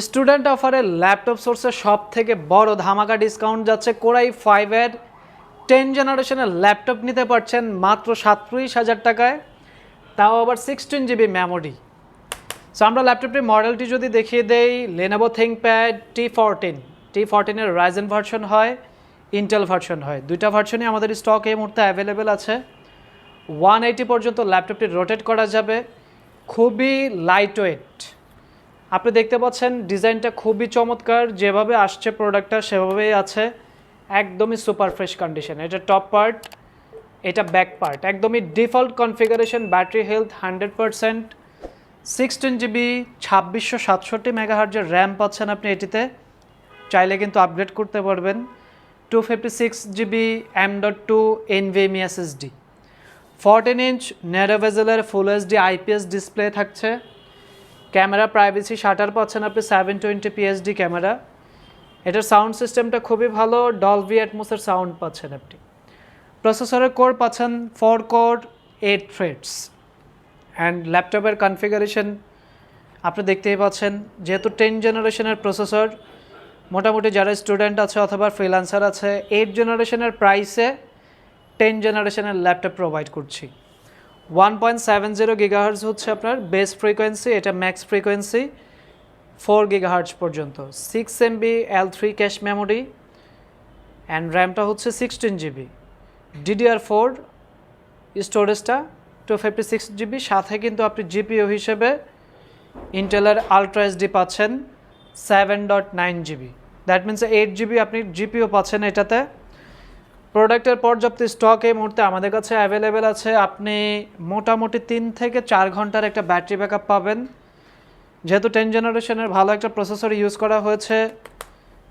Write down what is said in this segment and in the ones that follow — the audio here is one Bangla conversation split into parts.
স্টুডেন্ট অফারে ল্যাপটপ সোর্সের সব থেকে বড় ধামাকা ডিসকাউন্ট যাচ্ছে কোরাই ফাইভের টেন জেনারেশনের ল্যাপটপ নিতে পারছেন মাত্র সাতত্রিশ হাজার টাকায়। তাও আবার সিক্সটিন জিবি মেমোরি সো আমরা ল্যাপটপটির মডেলটি যদি দেখিয়ে দেই Lenovo ThinkPad T fourteen T ফোরটিনের Ryzen version হয় ইন্টেল ভার্সন হয়। দুইটা ভার্সনই আমাদের স্টক এই মুহূর্তে অ্যাভেলেবেল আছে। ওয়ান এইটি পর্যন্ত ল্যাপটপটি রোটেট করা যাবে। খুবই লাইট ওয়েট আপনি দেখতে পাচ্ছেন ডিজাইনটা খুবই চমৎকার, যেভাবে আসছে প্রোডাক্টটা সেভাবেই আছে। একদমই সুপার ফ্রেশ কন্ডিশন এটা টপ পার্ট এটা ব্যাক পার্ট একদমই default configuration battery health hundred percent sixteen GB ছাব্বিশশো সাতষট্টি মেগাহার্জের র্যাম পাচ্ছেন আপনি এটিতে। চাইলে কিন্তু আপগ্রেড করতে পারবেন। Two fifty six GB M dot two NVMe SSD fourteen inch ন্যারোভেজেলের full HD IPS display থাকছে। ক্যামেরা প্রাইভেসি শাটার পাচ্ছেন আপনি সেভেন টোয়েন্টি পিএসডি ক্যামেরা। এটার সাউন্ড সিস্টেমটা খুবই ভালো ডলভি অ্যাটমোসের সাউন্ড পাচ্ছেন আপনি। প্রসেসরের কোর পাচ্ছেন four core eight threads and ল্যাপটপের কনফিগারেশন আপনি দেখতেই পাচ্ছেন, যেহেতু টেন জেনারেশনের প্রসেসর মোটামুটি যারা স্টুডেন্ট আছে অথবা ফ্রিল্যান্সার আছে এইট জেনারেশনের প্রাইসে টেন জেনারেশনের ল্যাপটপ প্রোভাইড করছি। One point seven zero gigahertz হচ্ছে আপনার বেস ফ্রিকোয়েন্সি এটা ম্যাক্স ফ্রিকোয়েন্সি ফোর গিগাহার্জ পর্যন্ত। Six MB L three cache memory and র্যামটা হচ্ছে সিক্সটিন জিবি ডিডিআর ফোর স্টোরেজটা টু ফিফটি সিক্স জিবি সাথে কিন্তু আপনি জিপিও হিসেবে ইন্টেলের আলট্রা এসডি পাচ্ছেন seven dot nine GB that means eight GB আপনি জিপিও পাচ্ছেন এটাতে। প্রোডাক্টের পর্যাপ্ত স্টক এই মুহূর্তে আমাদের কাছে অ্যাভেলেবেল আছে। আপনি মোটামুটি তিন থেকে চার ঘণ্টার একটা ব্যাটারি ব্যাকআপ পাবেন। যেহেতু টেন জেনারেশনের ভালো একটা প্রসেসর ইউজ করা হয়েছে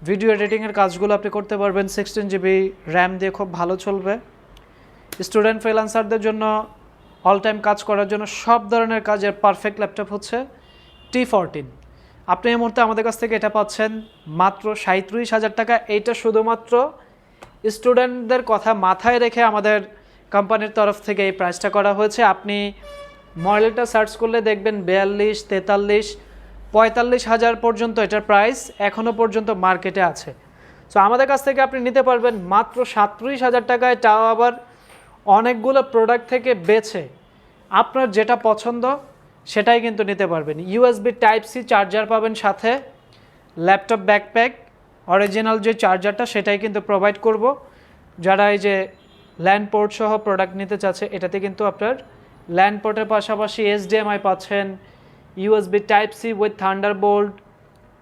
ভিডিও এডিটিংয়ের কাজগুলো আপনি করতে পারবেন। সিক্সটিন জিবি র্যাম দিয়ে খুব ভালো চলবে। স্টুডেন্ট ফ্রিলান্সারদের জন্য অল টাইম কাজ করার জন্য সব ধরনের কাজের পারফেক্ট ল্যাপটপ হচ্ছে টি ফোরটিন আপনি এই মুহূর্তে আমাদের কাছ থেকে এটা পাচ্ছেন মাত্র সাঁত্রিশ হাজার টাকা। এইটা শুধুমাত্র স্টুডেন্টদের কথা মাথায় রেখে আমাদের কোম্পানির তরফ থেকে এই প্রাইসটা করা হয়েছে। আপনি মডেলটা সার্চ করলে দেখবেন বিয়াল্লিশ, তেতাল্লিশ, পঁয়তাল্লিশ হাজার পর্যন্ত এটার প্রাইস এখনও পর্যন্ত মার্কেটে আছে। সো আমাদের কাছ থেকে আপনি নিতে পারবেন মাত্র সাতত্রিশ হাজার টাকায়। তাও আবার অনেকগুলো প্রোডাক্ট থেকে বেছে আপনার যেটা পছন্দ সেটাই কিন্তু নিতে পারবেন। ইউএসবি টাইপ সি চার্জার পাবেন সাথে ল্যাপটপ ব্যাকপ্যাক অরিজিনাল যে চার্জারটা সেটাই কিন্তু প্রোভাইড করব। যারা এই যে ল্যান্ড পোর্ট সহ প্রোডাক্ট নিতে চাচ্ছে, এটাতে কিন্তু আপনার ল্যান্ড পোর্টের পাশাপাশি এসডিএমআই পাচ্ছেন USB type C with thunderbolt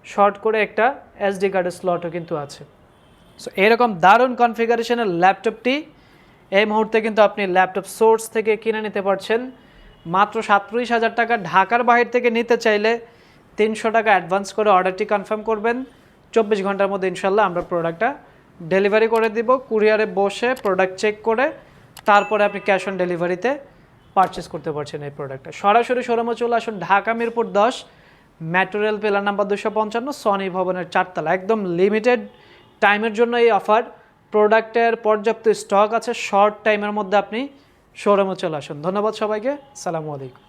short করে একটা এসডি কার্ডের স্লটও কিন্তু আছে। সো এরকম দারুণ কনফিগারেশনের ল্যাপটপটি এই মুহূর্তে কিন্তু আপনি ল্যাপটপ সোর্স থেকে কিনে নিতে পারছেন। মাত্র সাতত্রিশ হাজার টাকা ঢাকার বাহির থেকে নিতে চাইলে তিনশো টাকা অ্যাডভান্স করে অর্ডারটি কনফার্ম করবেন। চব্বিশ ঘণ্টার মধ্যে ইনশাল্লাহ আমরা প্রোডাক্টটা ডেলিভারি করে দিব। কুরিয়ারে বসে প্রোডাক্ট চেক করে তারপরে আপনি ক্যাশ অন ডেলিভারিতে পারচেস করতে পারছেন এই প্রোডাক্টটা সরাসরি শোরুমে চলে আসুন, ঢাকা মিরপুর দশ ম্যাটেরিয়াল পেলার নাম্বার দুশো পঞ্চান্ন সনি ভবনের চারতলা। একদম লিমিটেড টাইমের জন্য এই অফার প্রোডাক্টের পর্যাপ্ত স্টক আছে শর্ট টাইমের মধ্যে আপনি শোরুমে চলে আসুন। ধন্যবাদ সবাইকে। সালামু আলাইকুম।